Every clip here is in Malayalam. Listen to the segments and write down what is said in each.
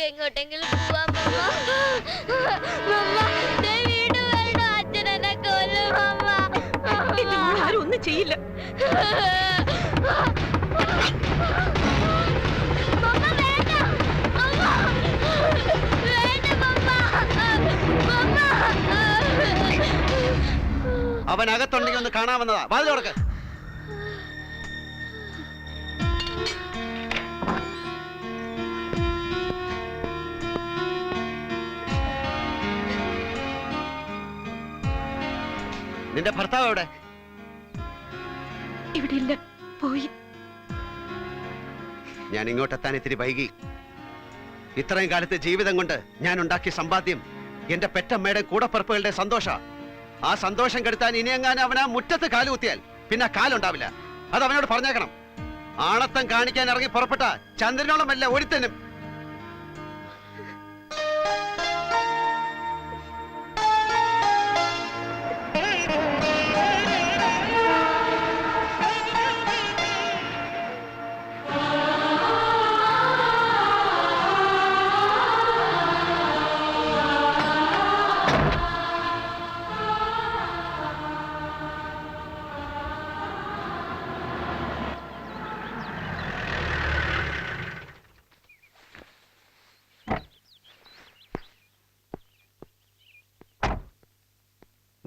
നമുക്ക് എങ്ങോട്ടെങ്കിലും പോവാം ആരും ഒന്നും ചെയ്യില്ല. അവൻ അകത്തുണ്ടെങ്കിൽ ഒന്ന് കാണാമെന്നതാ വാതിൽ തുറക്ക്. നിന്റെ ഭർത്താവ് എവിടെ? ഇവിടെ ഇല്ല പോയി. ഞാൻ ഇങ്ങോട്ടെത്താൻ ഇത്തിരി വൈകി. ഇത്രയും കാലത്തെ ജീവിതം കൊണ്ട് ഞാൻ ഉണ്ടാക്കിയ സമ്പാദ്യം എന്റെ പെറ്റമ്മയുടെ കൂടപ്പറപ്പുകളുടെ സന്തോഷ. ആ സന്തോഷം കെടുത്താൻ ഇനിയെങ്ങാനും അവനാ മുറ്റത്ത് കാലുകുത്തിയാൽ പിന്നെ കാലുണ്ടാവില്ല. അത് അവനോട് പറഞ്ഞേക്കണം. ആണത്തം കാണിക്കാൻ ഇറങ്ങി പുറപ്പെട്ട ചന്ദ്രനോളമല്ല ഒരുത്തനും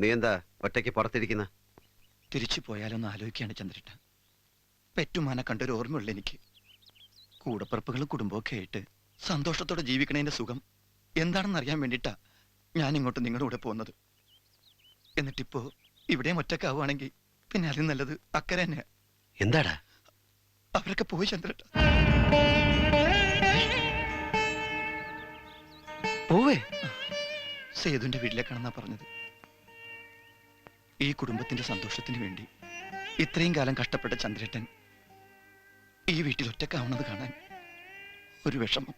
നീ എന്താ ഒറ്റയ്ക്ക് പുറത്തിരിക്കുന്ന? തിരിച്ചു പോയാലൊന്ന് ആലോചിക്കുകയാണ് ചന്ദ്രട്ട. പെറ്റുമാനെ കണ്ടൊരു ഓർമ്മയുള്ള എനിക്ക്. കൂടപ്പറപ്പുകളും കുടുംബമൊക്കെ ആയിട്ട് സന്തോഷത്തോടെ ജീവിക്കണതിന്റെ സുഖം എന്താണെന്ന് അറിയാൻ വേണ്ടിയിട്ടാ ഞാൻ ഇങ്ങോട്ട് നിങ്ങളുടെ കൂടെ പോകുന്നത്. എന്നിട്ടിപ്പോ ഇവിടെയും ഒറ്റക്കാവുകയാണെങ്കിൽ പിന്നെ അതിൽ നല്ലത് അക്കരെ തന്നെ. എന്താടാ? അവരൊക്കെ പോയി ചന്ദ്രട്ട. പോവേ? സേതുവിന്റെ വീട്ടിലേക്കാണെന്നാ പറഞ്ഞത്. ഈ കുടുംബത്തിന്റെ സന്തോഷത്തിന് വേണ്ടി ഇത്രയും കാലം കഷ്ടപ്പെട്ട ചന്ദ്രേട്ടൻ ഈ വീട്ടിൽ ഒറ്റക്കാവുന്നത് കാണാൻ ഒരു വിഷമം.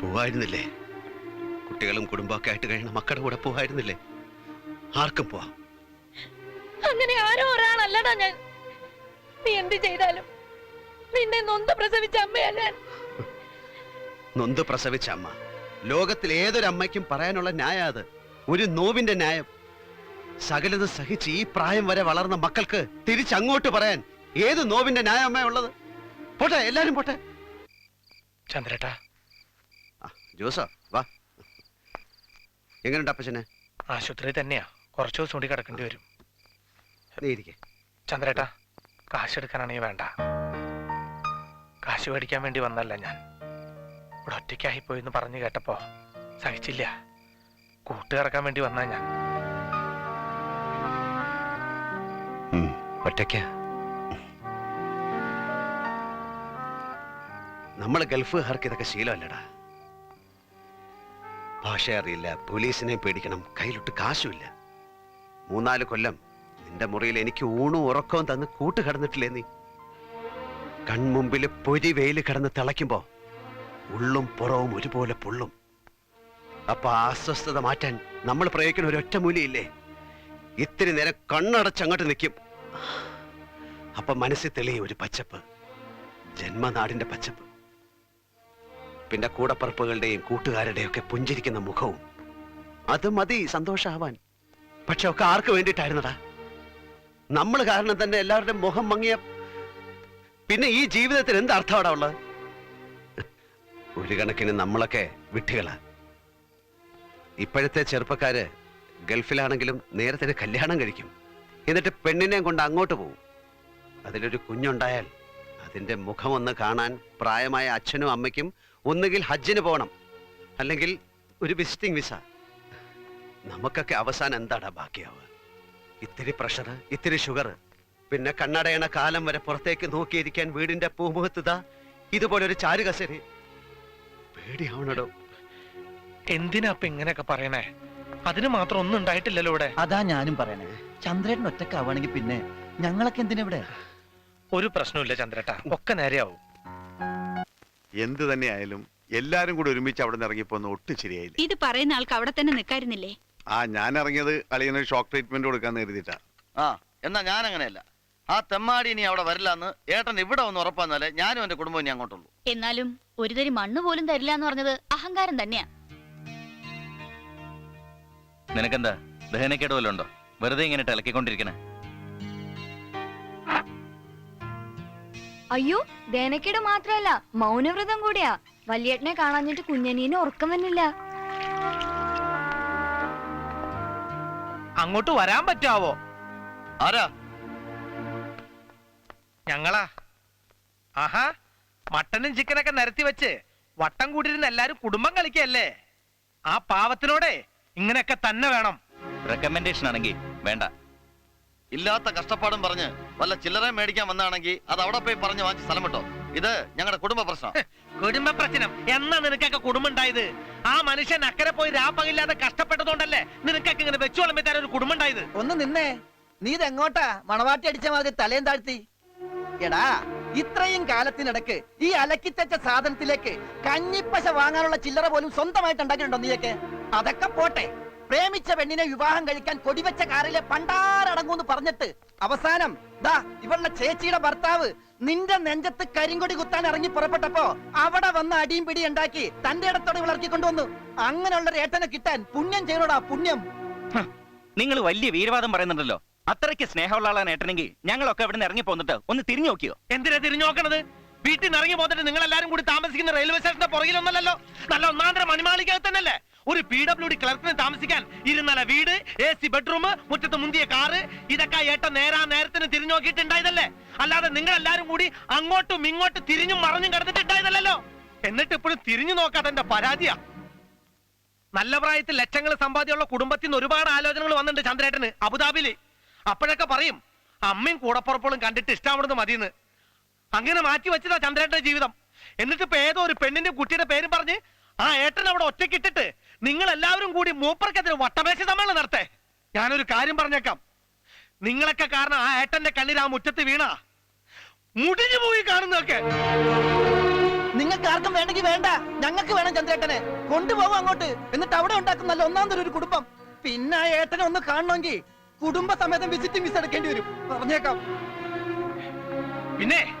പോവായിരുന്നില്ലേ? കുട്ടികളും കുടുംബമൊക്കെ ആയിട്ട് കഴിയണ മക്കളുടെ കൂടെ പോവായിരുന്നില്ലേ? ആർക്കും പോവാം. അങ്ങനെ ആരോ ഒരാളല്ലടാ ഞാൻ. നീ എന്ത് ചെയ്താലും നിന്നെ നൊന്ത് പ്രസവിച്ച അമ്മയല്ല നൊന്ത് പ്രസവിച്ച അമ്മ. ലോകത്തിൽ ഏതൊരു അമ്മയ്ക്കും പറയാനുള്ള ന്യായ അത്. ഒരു നോവിന്റെ ന്യായം. സകലത് സഹിച്ച് ഈ പ്രായം വരെ വളർന്ന മക്കൾക്ക് തിരിച്ചങ്ങോട്ട് പറയാൻ ഏത് നോവിന്റെ ന്യായ അമ്മ ഉള്ളത്? പോട്ടെ എല്ലാരും പോട്ടെ. ചന്ദ്രേട്ടാ. ജോസോ വാ. എങ്ങനെയുണ്ട് അപ്പച്ചനെ? ആശുപത്രി തന്നെയാ. കുറച്ച് ദിവസം കൂടി കിടക്കേണ്ടി വരും. ചന്ദ്രേട്ടാ കാശ് എടുക്കാനാണെങ്കിൽ വേണ്ട. കാശ് മേടിക്കാൻ വേണ്ടി വന്നല്ല ഞാൻ. ഇവിടെ ഒറ്റയ്ക്കായി പോയി എന്ന് പറഞ്ഞു കേട്ടപ്പോ സഹിച്ചില്ല. കൂട്ടുകിടക്കാൻ വേണ്ടി വന്നാ ഞാൻ. ഒറ്റയ്ക്ക? നമ്മൾ ഗൾഫുകാർക്ക് ഇതൊക്കെ ശീലമല്ലടാ. ഭാഷ അറിയില്ല പോലീസിനെ പേടിക്കണം കയ്യിലൊട്ട് കാശുമില്ല. മൂന്നാൽ കൊല്ലം നിന്റെ മുറിയിൽ എനിക്ക് ഊണും ഉറക്കവും തന്ന് കൂട്ട് കിടന്നിട്ടില്ലേ നീ? കൺമുമ്പിൽ പൊരി വെയിൽ കിടന്ന് തിളയ്ക്കുമ്പോ ഉള്ളും പുറവും ഒരുപോലെ പൊള്ളും. അപ്പൊ അസ്വസ്ഥത മാറ്റാൻ നമ്മൾ പ്രയോഗിക്കുന്ന ഒരു ഒറ്റമൂലിയില്ലേ ഇത്തിരി നേരം കണ്ണടച്ചങ്ങോട്ട് നിൽക്കും. അപ്പൊ മനസ്സിൽ തെളിയും ഒരു പച്ചപ്പ്. ജന്മനാടിന്റെ പച്ചപ്പ്. പിന്നെ കൂടപ്പറപ്പുകളുടെയും കൂട്ടുകാരുടെയും ഒക്കെ പുഞ്ചിരിക്കുന്ന മുഖവും. അത് മതി സന്തോഷാവാൻ. പക്ഷെ ഒക്കെ ആർക്ക് വേണ്ടിയിട്ടായിരുന്നടാ? നമ്മൾ കാരണം തന്നെ എല്ലാവരുടെയും മുഖം മങ്ങിയ പിന്നെ ഈ ജീവിതത്തിൽ എന്ത് അർത്ഥമാടാ ഉള്ളത്? ഒരു കണക്കിന് നമ്മളൊക്കെ വിട്ടികളാ ഇപ്പോഴത്തെ ചെറുപ്പക്കാര് ഗൾഫിലാണെങ്കിലും നേരത്തിന് കല്യാണം കഴിക്കും. എന്നിട്ട് പെണ്ണിനെയും കൊണ്ട് അങ്ങോട്ട് പോകും അതിലൊരു കുഞ്ഞുണ്ടായാൽ അതിന്റെ മുഖമൊന്ന് കാണാൻ പ്രായമായ അച്ഛനും അമ്മയ്ക്കും ഒന്നുകിൽ ഹജ്ജിന് പോകണം. അല്ലെങ്കിൽ ഒരു വിസിറ്റിംഗ് വിസ. നമുക്കൊക്കെ അവസാനം എന്താടാ ബാക്കിയാവുക? ഇത്തിരി പ്രഷർ ഇത്തിരി ഷുഗർ പിന്നെ കണ്ണടയണ കാലം വരെ പുറത്തേക്ക് നോക്കിയിരിക്കാൻ വീടിന്റെ പൂമുഖത്തുത ഇതുപോലെ ഒരു ചാരുകസരി പേടിയാവണടോ. എന്തിനാ അപ്പൊ ഇങ്ങനെയൊക്കെ പറയണേ? അതിന് മാത്രം ഒന്നും ഉണ്ടായിട്ടില്ലല്ലോ ഇവിടെ. അതാ ഞാനും പറയണേ. ചന്ദ്രേട്ടൻ ഒറ്റക്കാവുകയാണെങ്കിൽ പിന്നെ ഞങ്ങളൊക്കെ എന്തിനാ ഇവിടെ ഒരു പ്രശ്നമില്ല ചന്ദ്രേട്ട. ഒക്കെ നേരെയാവും. എന്ത് തന്നെയായാലും എല്ലാരും കൂടി ഒരുമിച്ച് അവിടെ നിന്ന് ഇറങ്ങിപ്പോന്ന് ഒട്ടും ശരിയായില്ല. ഇത് പറയുന്ന ആൾക്ക് അവിടെ തന്നെ നിൽക്കായിരുന്നില്ലേ? ആ ഞാൻ ഇറങ്ങിയത് അളിയന് ഷോക്ക് ട്രീറ്റ്മെന്റ് കൊടുക്കാൻ കരുതിയിട്ടാ. ആ എന്നാ ഞാൻ അങ്ങനെയല്ല ആ തെമ്മാടി ഇനി അവിടെ വരില്ലെന്ന് ഏട്ടൻ ഇവിടെ വന്ന് ഉറപ്പാന്നാലേ ഞാനും എന്റെ കുടുംബവും ഇനി അങ്ങോട്ടുള്ളൂ. എന്നാലും ഒരു തരി മണ്ണ് പോലും തരില്ല എന്ന് പറഞ്ഞത് അഹങ്കാരം തന്നെയാ. നിനക്കെന്താ? ദഹനക്കേട് വല്ലതും ഉണ്ടോ? വെറുതെ ഇങ്ങനെ ഇളക്കിക്കൊണ്ടിരിക്കണേ അയ്യോ ദേനക്കേട് മാത്രല്ല മൗനവ്രതം കൂടിയാ. വലിയേട്ടനെ കാണാഞ്ഞിട്ട് കുഞ്ഞനീന് ഉറക്കം വന്നില്ല. അങ്ങോട്ട് വരാൻ പറ്റാവോ? ആരാ? ഞങ്ങളാ. ആഹാ മട്ടനും ചിക്കനൊക്കെ നിരത്തി വെച്ച് വട്ടം കൂടിയിരുന്ന എല്ലാരും കുടുംബം കളിക്കല്ലേ ആ പാവത്തിനോടെ ഇങ്ങനെയൊക്കെ തന്നെ വേണം. റെക്കമെൻഡേഷൻ ആണെങ്കിൽ വേണ്ട. ഇല്ലാത്ത കഷ്ടപ്പാടും പറഞ്ഞ് വല്ല ചില്ലറ മേടിക്കാൻ വന്നാണെങ്കിൽ അത് അവിടെ പോയി പറഞ്ഞ് വാങ്ങിച്ച് സ്ഥലം വിട്ടോ. ഇത് ഞങ്ങളുടെ കുടുംബ പ്രശ്നം. കുടുംബ പ്രശ്നം. എന്നാ നിനക്കൊക്കെ കുടുംബം ഉണ്ടായത്? ആ മനുഷ്യൻ അക്കരെ പോയി രാപ്പകില്ലാതെ കഷ്ടപ്പെട്ടതുകൊണ്ടല്ലേ നിനക്കൊക്കെ ഇങ്ങനെ വെച്ചു ഒരു കുടുംബം ഉണ്ടായത്. ഒന്ന് നിന്നേ. നീ ഇതെങ്ങോട്ടാ? മണവാട്ടി അടിച്ച മാതിരി തലയും താഴ്ത്തി. എടാ ഇത്രയും കാലത്തിനിടക്ക് ഈ അലക്കിത്തച്ച സാധനത്തിലേക്ക് കഞ്ഞിപ്പശ വാങ്ങാനുള്ള ചില്ലറ പോലും സ്വന്തമായിട്ട് ഉണ്ടാക്കിയിട്ടുണ്ടോ നീയൊക്കെ? അതൊക്കെ പോട്ടെ. പ്രേമിച്ച പെണ്ണിനെ വിവാഹം കഴിക്കാൻ കൊടിവെച്ച കാറിലെ പണ്ടാരടങ്ങൂന്ന് പറഞ്ഞിട്ട് അവസാനം ദാ ഇവളുടെ ചേച്ചിയുടെ ഭർത്താവ് നിന്റെ നെഞ്ചത്ത് കരിങ്കൊടി കുത്താൻ ഇറങ്ങി പുറപ്പെട്ടപ്പോ അവിടെ വന്ന് അടിയും പിടി ഉണ്ടാക്കി തന്റെ ഇടത്തോടെ വിളർക്കി അങ്ങനെയുള്ളൊരു ഏട്ടനെ കിട്ടാൻ പുണ്യം ചെയ്യണോടാ പുണ്യം. നിങ്ങൾ വലിയ വീരവാദം പറയുന്നുണ്ടല്ലോ. അത്രയ്ക്ക് സ്നേഹമുള്ള ആളാണ് ഏട്ടനെങ്കിൽ ഞങ്ങളൊക്കെ ഇവിടെ നിന്ന് ഇറങ്ങി പോന്നിട്ട് ഒന്ന് തിരിഞ്ഞു നോക്കിയോ? എന്തിനാ തിരിഞ്ഞു നോക്കണത്? വീട്ടിൽ നിന്ന് ഇറങ്ങി പോന്നിട്ട് നിങ്ങൾ എല്ലാരും കൂടി താമസിക്കുന്ന റെയിൽവേ സ്റ്റേഷന്റെ പുറകിലൊന്നല്ലോ നല്ല ഒന്നാന്തര തന്നെയല്ലേ? ഒരു പി ഡബ്ല്യു ഡി ക്ലർക്കിന് താമസിക്കാൻ ഇരുന്നല വീട് എ സി ബെഡ്റൂം മുറ്റത്ത് മുന്തിയ കാറ് ഇതൊക്കെ ഏട്ട നേരാ നേരത്തിന് തിരിഞ്ഞു നോക്കിയിട്ടുണ്ടായതല്ലേ? അല്ലാതെ നിങ്ങൾ എല്ലാരും കൂടി അങ്ങോട്ടും ഇങ്ങോട്ടും തിരിഞ്ഞും മറിഞ്ഞും കിടന്നിട്ടുണ്ടായതല്ലോ എന്നിട്ട് ഇപ്പോഴും തിരിഞ്ഞു നോക്കാതെ എന്റെ പരാതിയാ. നല്ല പ്രായത്തിൽ ലക്ഷങ്ങൾ സമ്പാദ്യമുള്ള കുടുംബത്തിൽ നിന്ന് ഒരുപാട് ആലോചനകൾ വന്നിട്ടുണ്ട് ചന്ദ്രേട്ടന് അബുദാബിയിൽ. അപ്പോഴൊക്കെ പറയും അമ്മയും കൂടപ്പുറപ്പോളും കണ്ടിട്ട് ഇഷ്ടാവിടുന്ന് മതിയെന്ന്. അങ്ങനെ മാറ്റി വെച്ചതാ ചന്ദ്രേട്ടന്റെ ജീവിതം. എന്നിട്ട് ഇപ്പൊ ഏതോ ഒരു പെണ്ണിന്റെ കുട്ടിയുടെ പേരും പറഞ്ഞ് ആ ഏട്ടൻ അവിടെ ഒറ്റയ്ക്കിട്ടിട്ട് നിങ്ങൾ എല്ലാവരും കൂടി മൂപ്പർക്കെതിരെ വട്ടമേശ സമ്മേളനം നടത്തേ. ഞാനൊരു കാര്യം പറഞ്ഞേക്കാം. നിങ്ങളൊക്കെ കാരണം ആ ഏട്ടന്റെ കണ്ണിൽ ആ മുറ്റത്ത് വീണ. മുടിഞ്ഞു പോയി കാണുന്നതൊക്കെ. നിങ്ങൾക്ക് ആർക്കും വേണ്ടെങ്കിൽ വേണ്ട. ഞങ്ങൾക്ക് വേണം ചന്ദ്രേട്ടനെ. കൊണ്ടുപോകും അങ്ങോട്ട്. എന്നിട്ട് അവിടെ ഉണ്ടാക്കും നല്ല ഒന്നാം ഒരു കുടുംബം. പിന്നെ ഏട്ടനെ ഒന്ന് കാണണമെങ്കിൽ കുടുംബ സമേതം വിസിറ്റിംഗ് വിസ എടുക്കേണ്ടി വരും. പറഞ്ഞേക്കാം. പിന്നെ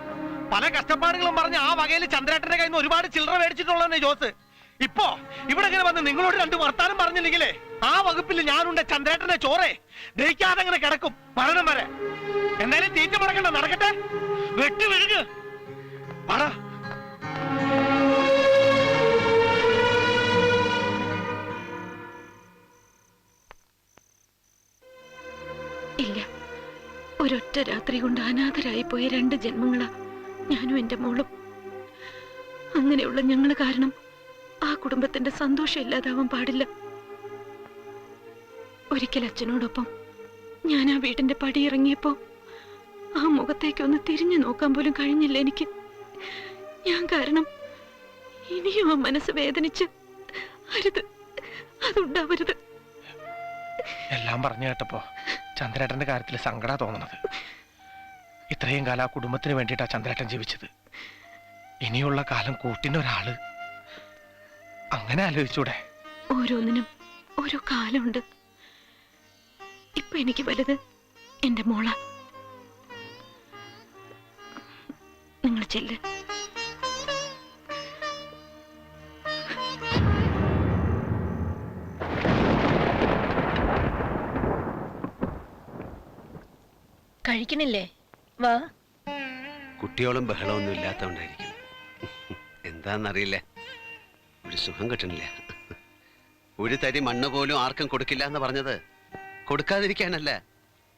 പല കഷ്ടപ്പാടുകളും പറഞ്ഞ് ആ വകയിൽ ചന്ദ്രേട്ടന്റെ കയ്യിൽ നിന്ന് ഒരുപാട് ചില്ലറ മേടിച്ചിട്ടുള്ളതന്നെ ജോസ്. ഇപ്പോ ഇവിടെ ഇങ്ങനെ വന്ന് നിങ്ങളോട് രണ്ട് വർത്താനം പറഞ്ഞില്ലെങ്കിലേ ആ വകുപ്പിൽ ഞാനുണ്ട് ചന്ദ്രേട്ടന്റെ ചോറെ. ദഹിക്കാതെ അങ്ങനെ കിടക്കും. മരണം വരെ. എന്തായാലും തീറ്റ മുടക്കണ്ട നടക്കട്ടെ. വെട്ടി വിഴുങ്ങ്. വാടാ ഒരൊറ്റ രാത്രി കൊണ്ട് അനാഥരായി പോയ രണ്ട് ജന്മങ്ങളാ ഞാനും എന്റെ മോളും. അങ്ങനെയുള്ള ഞങ്ങൾ കാരണം ആ കുടുംബത്തിന്റെ സന്തോഷം ഇല്ലാതാവാൻ പാടില്ല. ഒരിക്കൽ അച്ഛനോടൊപ്പം ഞാൻ ആ വീടിന്റെ പടി ഇറങ്ങിയപ്പോ ആ മുഖത്തേക്ക് ഒന്ന് തിരിഞ്ഞു നോക്കാൻ പോലും കഴിഞ്ഞില്ല എനിക്ക്. ഞാൻ കാരണം ഇനിയും ആ മനസ്സ് വേദനിച്ച് അരുത് അതുണ്ടാവരുത്. എല്ലാം പറഞ്ഞു കേട്ടപ്പോ ചന്ദ്രേട്ടന്റെ കാര്യത്തിൽ സങ്കട തോന്നുന്നത്. ഇത്രയും കാലം ആ കുടുംബത്തിന് വേണ്ടിയിട്ടാ ചന്ദ്രേട്ടൻ ജീവിച്ചത്. ഇനിയുള്ള കാലം കൂട്ടിന് ഒരാൾ അങ്ങനെ ആലോചിച്ചൂടെ? ഓരോന്നിനും ഓരോ കാലമുണ്ട്. ഇപ്പൊ എനിക്ക് വലുത് എന്റെ മോള. നിങ്ങൾ ചെല്ല്. കഴിക്കണില്ലേ? വാ. കുട്ടിയോളം ബഹളമൊന്നും ഇല്ലാത്തോണ്ടായിരിക്കും എന്താന്നറിയില്ല. ഒരു സുഖം കിട്ടണില്ല. ഒരു തരി മണ്ണ് പോലും ആർക്കും കൊടുക്കില്ല എന്ന് പറഞ്ഞത് കൊടുക്കാതിരിക്കാനല്ല.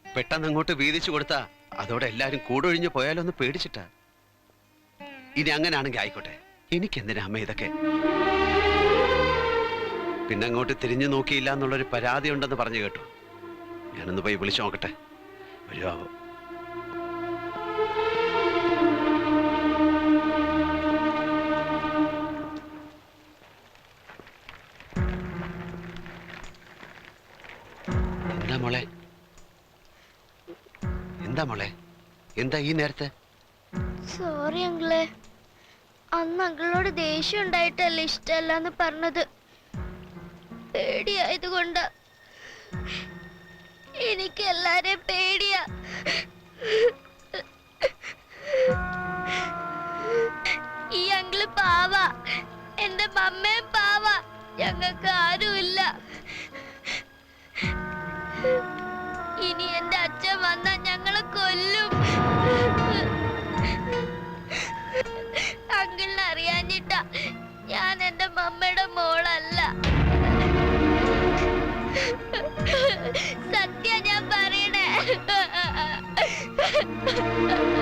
പെട്ടെന്ന് അങ്ങോട്ട് വീതിച്ചു കൊടുത്താ അതോടെ എല്ലാരും കൂടൊഴിഞ്ഞു പോയാലോ ഒന്ന് പേടിച്ചിട്ടാ. ഇനി അങ്ങനെയാണെങ്കിൽ ആയിക്കോട്ടെ. എനിക്കെന്തിനാ അമ്മ ഇതൊക്കെ? പിന്നെ അങ്ങോട്ട് തിരിഞ്ഞു നോക്കിയില്ല എന്നുള്ളൊരു പരാതി ഉണ്ടെന്ന് പറഞ്ഞു കേട്ടു. ഞാനൊന്ന് പോയി വിളിച്ചു നോക്കട്ടെ. വരുമോ മോളെ. എന്താ ഈ നേരത്തെ? സോറി അങ്കിളെ. അന്ന് അങ്കിളോട് ദേഷ്യം ഉണ്ടായിട്ടല്ല ഇഷ്ടമല്ല എന്ന് പറഞ്ഞത്. പേടിയായതുകൊണ്ട്. എനിക്ക് എല്ലാരെയും പേടിയാ. ഈ അങ്കിൾ പാവ. എന്റെ മമ്മയും പാവ. ഞങ്ങൾക്ക് ആരുമില്ല. Ha ha ha!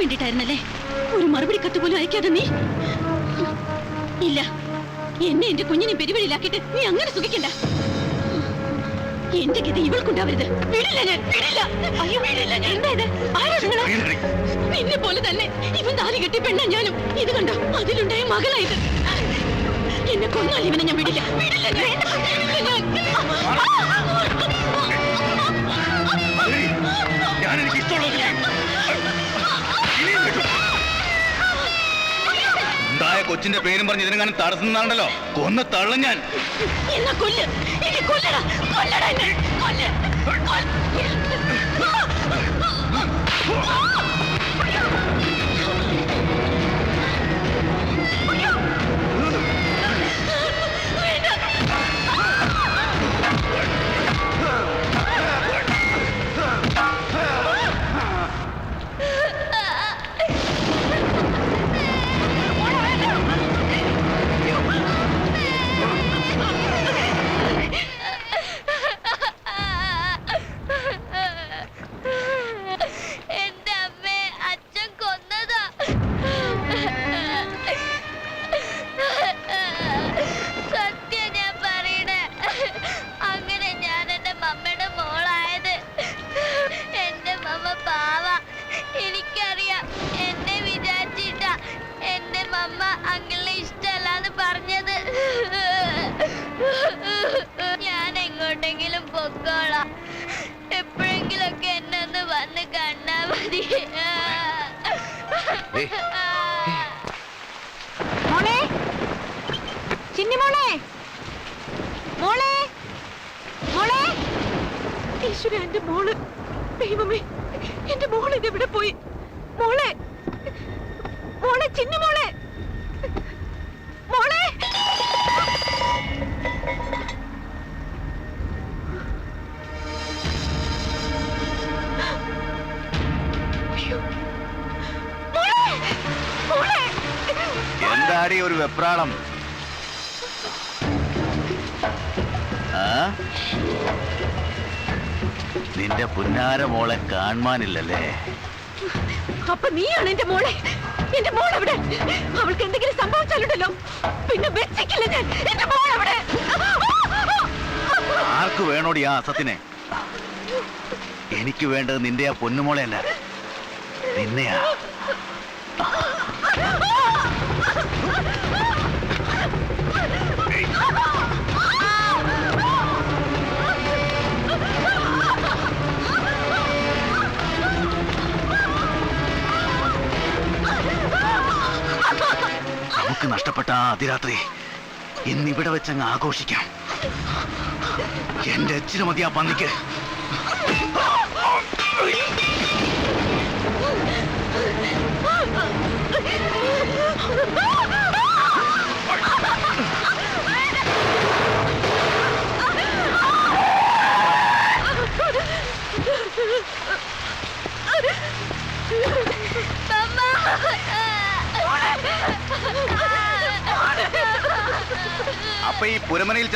വേണ്ടിട്ടായിരുന്നല്ലേ ഒരു മറുപടി കത്ത് പോലും അയക്കാതെ നീ? ഇല്ല. എന്നെ എന്റെ കുഞ്ഞിനെ പെരുവഴിയിലാക്കിയിട്ട് നീ അങ്ങനെ സുഖിക്കണ്ട. എന്റെ ഗതി ഇവൾക്കുണ്ടാവരുത്. ഞാൻ. അയ്യോ നിന്നെ പോലെ തന്നെ ഇവൻ താലി കെട്ടി പെണ്ണ ഞാനും. ഇത് കണ്ടോ? അതിലുണ്ടായ മകളായത് എന്നെ കൊന്നാൽ ഇവനെ ഞാൻ വിടില്ല. ഞാൻ. എനിക്ക് ഇഷ്ടമുള്ളത് കൊച്ചിന്റെ പേരും പറഞ്ഞ് ഇതിനെ കാണാൻ തടസ്സന്നാണ്ടല്ലോ കൊന്ന് തള്ള ഞാൻ. എന്നാ കൊല്ല്. എന്നെ കൊല്ലടാ. കൊല്ലടാ മതി മോളെ? ചിന്നി മോളെ? മോളെ? മോളെ? ഈശ്വര എന്റെ മോൾ. ദൈവമേ എന്റെ മോൾ ഇതെവിടെ പോയി? മോളെ മോളെ ചിന്നി മോളെ. എന്താടി ഒരു വെപ്രാളം? നിന്റെ പുന്നാര മോളെ കാണാനില്ലല്ലേ അപ്പൊ നീയാണ് എന്റെ മോളെ? എന്റെ മോൾ അവിടെ അവൾക്ക് എന്തെങ്കിലും സംഭവിച്ചാലുണ്ടല്ലോ? പിന്നെ വെച്ചില്ല ഞാൻ? എന്റെ മോൾ അവിടെ ആർക്ക് വേണോടി ആ അസത്തിനെ? എനിക്ക് വേണ്ടത് നിന്റെ ആ പൊന്നുമോളെയല്ല നിന്നെയാ. നമുക്ക് നഷ്ടപ്പെട്ട ആ അതിരാത്രി ഇന്നിവിടെ വെച്ചങ്ങ് ആഘോഷിക്കാം. എന്റെ അച്ഛനും മതി ആ പന്നിക്ക്.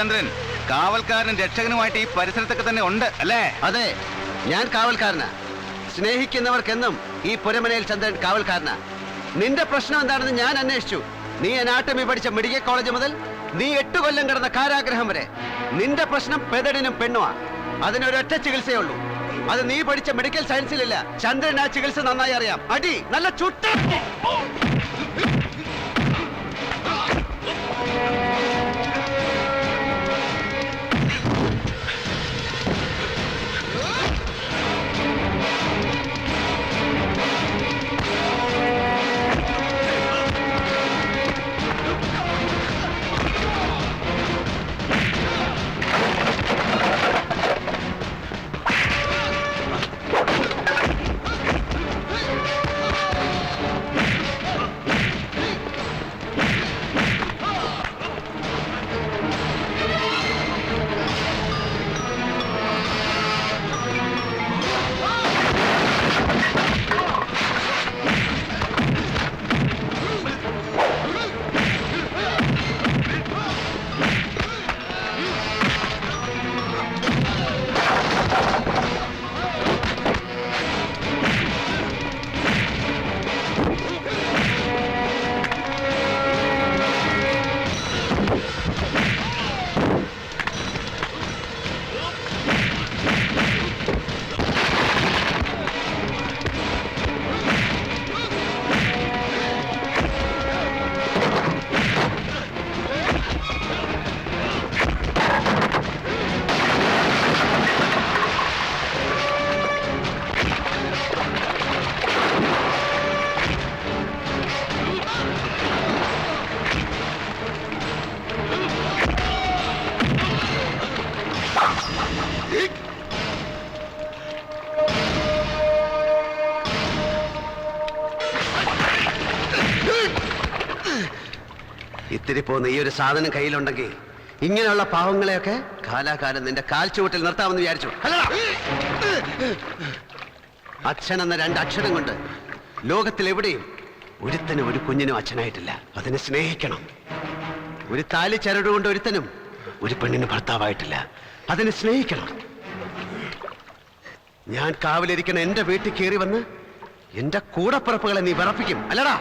ചന്ദ്രൻ കാവൽക്കാരനും രക്ഷകനുമായിട്ട് ഈ പരിസരത്തൊക്കെ തന്നെ ഉണ്ട് അല്ലേ? അതെ ഞാൻ കാവൽക്കാരനാ. സ്നേഹിക്കുന്നവർക്കെന്നും ഈ പുരമനയിൽ ചന്ദ്രൻ കാവൽക്കാരനാ. നിന്റെ പ്രശ്നം എന്താണെന്ന് ഞാൻ അന്വേഷിച്ചു. നീ അനാട്ടമി പഠിച്ച മെഡിക്കൽ കോളേജ് മുതൽ നീ എട്ട് കൊല്ലം കിടന്ന കാരാഗ്രഹം വരെ നിന്റെ പ്രശ്നം പെതടിനും പെണ്ണുമാ. അതിനൊരൊറ്റ ചികിത്സയേ ഉള്ളൂ. അത് നീ പഠിച്ച മെഡിക്കൽ സയൻസിലില്ല. ചന്ദ്രൻ ആ ചികിത്സ നന്നായി അറിയാം. അടി നല്ല ചുട്ട പോന്ന ഈ ഒരു സാധനം കയ്യിലുണ്ടെങ്കിൽ ഇങ്ങനെയുള്ള പാവങ്ങളെയൊക്കെ കാലാകാലം നിന്റെ കാൽച്ചുവട്ടിൽ നിർത്താമെന്ന് വിചാരിച്ചു. അച്ഛൻ എന്ന രണ്ട് അക്ഷരം കൊണ്ട് ലോകത്തിൽ എവിടെയും ഒരുത്തനും ഒരു കുഞ്ഞിനും അച്ഛനായിട്ടില്ല. അതിനെ സ്നേഹിക്കണം. ഒരു താലി ചരടുകൊണ്ട് ഒരുത്തനും ഒരു പെണ്ണിന് ഭർത്താവായിട്ടില്ല. അതിനെ സ്നേഹിക്കണം. ഞാൻ കാവലിരിക്കണ എന്റെ വീട്ടിൽ കയറി വന്ന് എന്റെ കൂടപ്പിറപ്പുകളെ നീ വിറപ്പിക്കും. അല്ലടാ!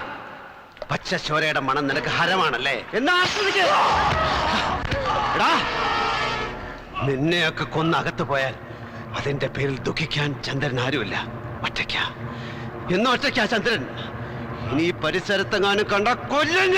പച്ച ചോരയുടെ മണം നിനക്ക് ഹരമാണല്ലേ? എന്നാ. എടാ, നിന്നെയൊക്കെ കൊന്ന് അകത്ത് പോയാൽ അതിന്റെ പേരിൽ ദുഃഖിക്കാൻ ചന്ദ്രൻ ആരുമില്ല. ഒറ്റയ്ക്ക. എന്നും ഒറ്റയ്ക്കാ ചന്ദ്രൻ. ഇനി പരിസരത്തെങ്ങാനും കണ്ട കൊല്ലം